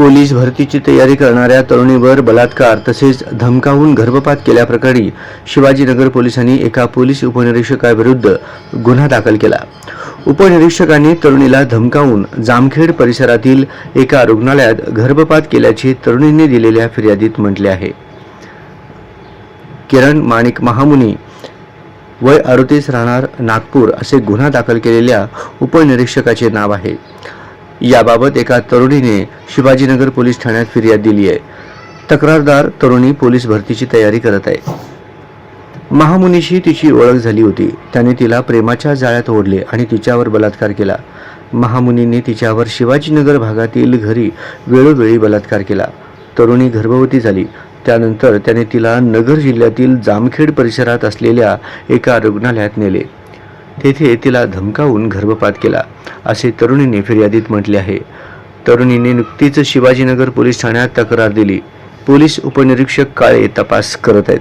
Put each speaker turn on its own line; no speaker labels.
Police भरतीची तयारी करणाऱ्या तरुणीवर बलात्कार तसेच धमकावून गर्भपात केल्याप्रकरणी शिवाजीनगर पोलिसांनी एका पोलीस उपनिरीक्षकाविरुद्ध गुन्हा दाखल केला. उपनिरीक्षकांनी तरुणीला धमकावून जामखेड परिसरातील एका रुग्णालयात गर्भपात केल्याचे तरुणींनी दिलेल्या फिर्यादीत म्हटले आहे. किरण माणिक महामुनी वय अडतीस राहणार नागपूर असे गुन्हा दाखल केलेल्या उपनिरीक्षकाचे नाव आहे. याबाबत एका तरुणीने शिवाजीनगर पोलीस ठाण्यात फिर्याद दिली आहे. तक्रारदार तरुणी पोलीस भरतीची तयारी करत आहे. महामुनीशी तिची ओळख झाली होती. त्याने तिला प्रेमाच्या जाळ्यात ओढले आणि तिच्यावर बलात्कार केला. महामुनीने तिच्यावर शिवाजीनगर भागातील घरी वेळोवेळी बलात्कार केला. तरुणी गर्भवती झाली. त्यानंतर त्याने तिला नगर जिल्ह्यातील जामखेड परिसरात असलेल्या एका रुग्णालयात नेले. तेथे तिला धमकावून गर्भपात केला असे तरुणीने फिर्यादीत म्हटले आहे. तरुणीने नुकतीच शिवाजीनगर पोलीस ठाण्यात तक्रार दिली. पोलीस उपनिरीक्षक काळे तपास करत आहेत.